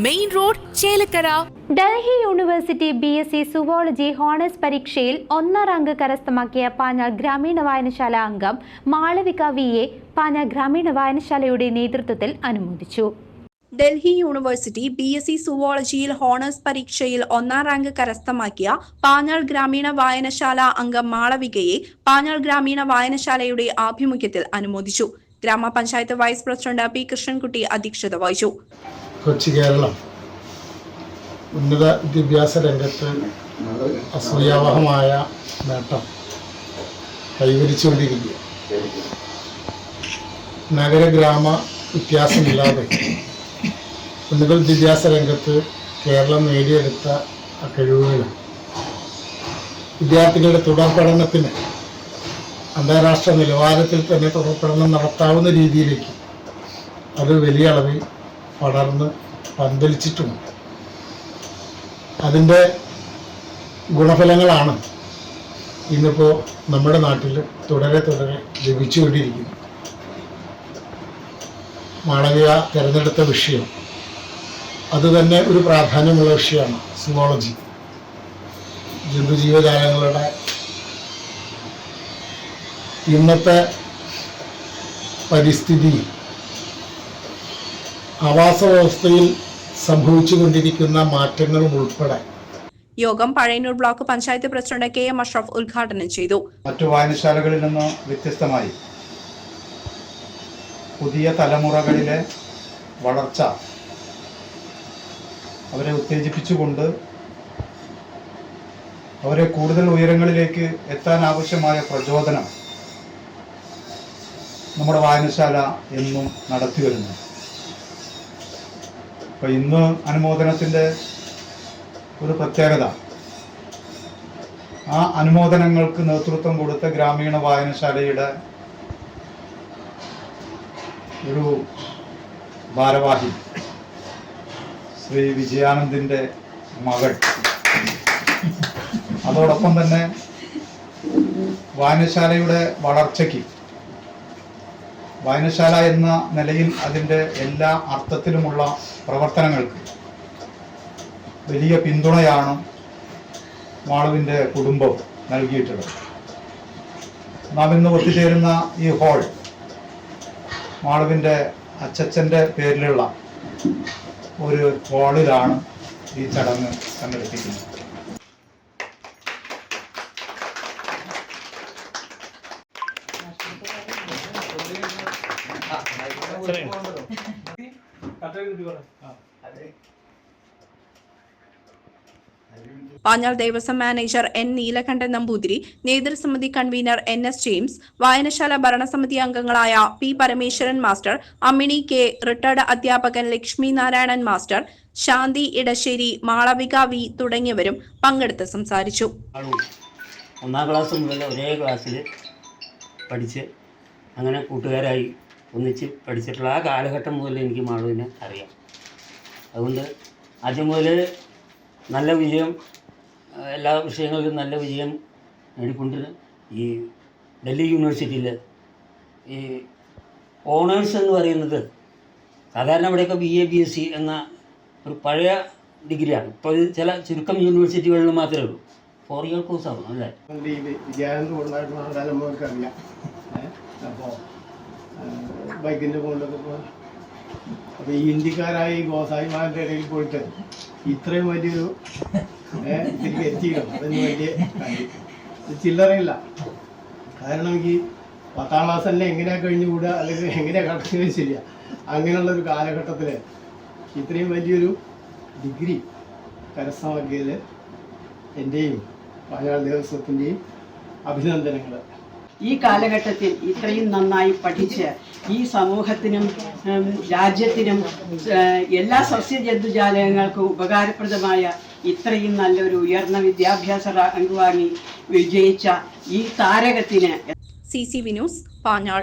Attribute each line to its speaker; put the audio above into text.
Speaker 1: main road Chelakkara.
Speaker 2: Delhi university B S C zoology honours പരീക്ഷയിൽ ഒന്നാം rank കരസ്ഥമാക്കിയ പാഞ്ഞാൾ ഗ്രാമീണ വായനശാല അംഗം മാളവിക വി എ പാഞ്ഞാൾ ഗ്രാമീണ വായനശാലയുടെ നേതൃത്വത്തിൽ അനുമോദിച്ചു.
Speaker 3: Delhi university B S C സുവോളജിയിൽ honours പരീക്ഷയിൽ ഒന്നാം റാങ്ക് കരസ്ഥമാക്കിയ പാഞ്ഞാൾ ഗ്രാമീണ വായനശാല അംഗം മാളവികയെ പാഞ്ഞാൾ ഗ്രാമീണ വായനശാലയുടെ ആഭിമുഖ്യത്തിൽ അനുമോദിച്ചു. ഗ്രാമപഞ്ചായത്ത് വൈസ് പ്രസിഡന്റ് പി കൃഷ്ണൻകുട്ടി അധ്യക്ഷത വഹിച്ചു.
Speaker 4: കൊച്ചി കേരളം. ഉന്നത വിദ്യാഭ്യാസ രംഗത്ത് അസൂയാവഹമായ നേട്ടം കൈവരിച്ചുകൊണ്ടിരിക്കുക നഗര ഗ്രാമ വ്യത്യാസമില്ലാതെ ഉന്നത വിദ്യാഭ്യാസ രംഗത്ത് കേരളം നേടിയെടുത്ത ആ കഴിവുകൾ വിദ്യാർത്ഥികളുടെ തുടർ പഠനത്തിന് അന്താരാഷ്ട്ര നിലവാരത്തിൽ തന്നെ തുടർ പഠനം നടത്താവുന്ന രീതിയിലേക്ക് അത് വലിയ അളവിൽ പടർന്ന് പന്തലിച്ചിട്ടുമുണ്ട് അതിന്റെ ഗുണഫലങ്ങളാണ് ഇന്നിപ്പോൾ നമ്മുടെ നാട്ടിൽ തുടരെ തുടരെ ലഭിച്ചുകൊണ്ടിരിക്കുന്നത്. മാളവിക തിരഞ്ഞെടുത്ത വിഷയം അതുതന്നെ ഒരു പ്രാധാന്യമുള്ള വിഷയമാണ് സുവോളജി ജന്തുജീവജാലങ്ങളുടെ ഇന്നത്തെ പരിസ്ഥിതി ആവാസ വ്യവസ്ഥയിൽ സംഭവിച്ചുകൊണ്ടിരിക്കുന്ന മാറ്റങ്ങളും ഉൾപ്പെടെ.
Speaker 3: യോഗം Pazhayannur block panchayat president K M Ashraf ഉദ്ഘാടനം ചെയ്തു.
Speaker 5: മറ്റു വായനശാലകളിൽ നിന്ന് വ്യത്യസ്തമായി പുതിയ തലമുറകളിലെ വളർച്ച അവരെ ഉത്തേജിപ്പിച്ചുകൊണ്ട് അവരെ കൂടുതൽ ഉയരങ്ങളിലേക്ക് എത്താൻ ആവശ്യമായ പ്രചോദനം നമ്മുടെ വായനശാല എന്നും നടത്തി വരുന്നു അപ്പോൾ ഇന്ന് അനുമോദനത്തിന്റെ ഒരു പ്രത്യേകത. ആ അനുമോദനങ്ങൾക്ക് നേതൃത്വം കൊടുത്ത ഗ്രാമീണ വായനശാലയുടെ ഒരു ഭാരവാഹി ശ്രീ വിജയാനന്ദിന്റെ മകൾ. അതോടൊപ്പം തന്നെ വായനശാലയുടെ വളർച്ചയ്ക്ക് വായനശാല എന്ന നിലയിൽ അതിന്റെ എല്ലാ അർത്ഥത്തിലുമുള്ള പ്രവർത്തനങ്ങൾക്ക് വലിയ പിന്തുണയാണ് മാളുവിന്റെ കുടുംബം നൽകിയിട്ടുള്ളത്. നാം ഇന്ന് ഒത്തുചേരുന്ന ഈ ഹാൾ മാളുവിന്റെ അച്ചച്ചന്റെ പേരിലുള്ള ഒരു ഹാളിലാണ് ഈ ചടങ്ങ് സംഘടിപ്പിക്കുന്നത്.
Speaker 3: പാഞ്ഞാൾ ദേവസ്വം മാനേജർ എൻ നീലകണ്ഠൻ നമ്പൂതിരി നേതൃസമിതി കൺവീനർ എൻ എസ് ജെയിംസ് വായനശാല ഭരണസമിതി അംഗങ്ങളായ P Parameswaran master Ammini K retired അധ്യാപകൻ ലക്ഷ്മി നാരായണൻ മാസ്റ്റർ ശാന്തി ഇടശ്ശേരി മാളവിക വി തുടങ്ങിയവരും പങ്കെടുത്ത് സംസാരിച്ചു.
Speaker 6: ഒന്നാം ക്ലാസ് മുതൽ ഒരേ ക്ലാസ്സിൽ പഠിച്ച് അങ്ങനെ കൂട്ടുകാരായി ഒന്നിച്ച് പഠിച്ചിട്ടുള്ള ആ കാലഘട്ടം മുതൽ എനിക്ക് മാളുവിനെ അറിയാം. അതുകൊണ്ട് ആദ്യം മുതൽ നല്ല വിജയം എല്ലാ വിഷയങ്ങളിലും നല്ല വിജയം നേടിക്കൊണ്ട് ഈ ഡൽഹി യൂണിവേഴ്സിറ്റിയിൽ ഈ ഓണേഴ്സ് എന്ന് പറയുന്നത് സാധാരണ ഇവിടെയൊക്കെ B A B S C എന്ന ഒരു പഴയ ഡിഗ്രിയാണ്. ഇപ്പോൾ ചില ചുരുക്കം യൂണിവേഴ്സിറ്റികളിൽ മാത്രമേ ഉള്ളൂ. ഫോർ ഇയർ കോഴ്സ് ആവും അല്ലേ?
Speaker 7: അപ്പോൾ ബൈക്കിന്റെ മുകളിലൊക്കെ പോകാൻ അപ്പോൾ ഈ ഇന്ത്യക്കാരായ ഈ ഗോസായിമാരുടെ ഇടയിൽ പോയിട്ട് ഇത്രയും വലിയൊരു ഇതിലേക്ക് എത്തിക്കണം അതിന് വലിയ കാര്യം. ചില്ലറയില്ല. കാരണം ഈ പത്താം ക്ലാസ് തന്നെ എങ്ങനെയാ കഴിഞ്ഞുകൂടുക അല്ലെങ്കിൽ എങ്ങനെയാ കടക്കുക ശരിയാ അങ്ങനെയുള്ള ഒരു കാലഘട്ടത്തിൽ ഇത്രയും വലിയൊരു ഡിഗ്രി കരസ്ഥമാക്കിയത് എന്റെയും വയനാട് ദേവസ്വത്തിന്റെയും അഭിനന്ദനങ്ങൾ
Speaker 8: ഈ കാലഘട്ടത്തിൽ ഇത്രയും നന്നായി പഠിച്ച് ഈ സമൂഹത്തിനും രാജ്യത്തിനും എല്ലാ സസ്യജന്തുജാലകങ്ങൾക്കും ഉപകാരപ്രദമായ ഇത്രയും നല്ലൊരു ഉയർന്ന വിദ്യാഭ്യാസ റാങ്ക് വാങ്ങി വിജയിച്ച ഈ താരകത്തിന്
Speaker 3: സി സി വിനൂസ് പാഞ്ഞാൾ.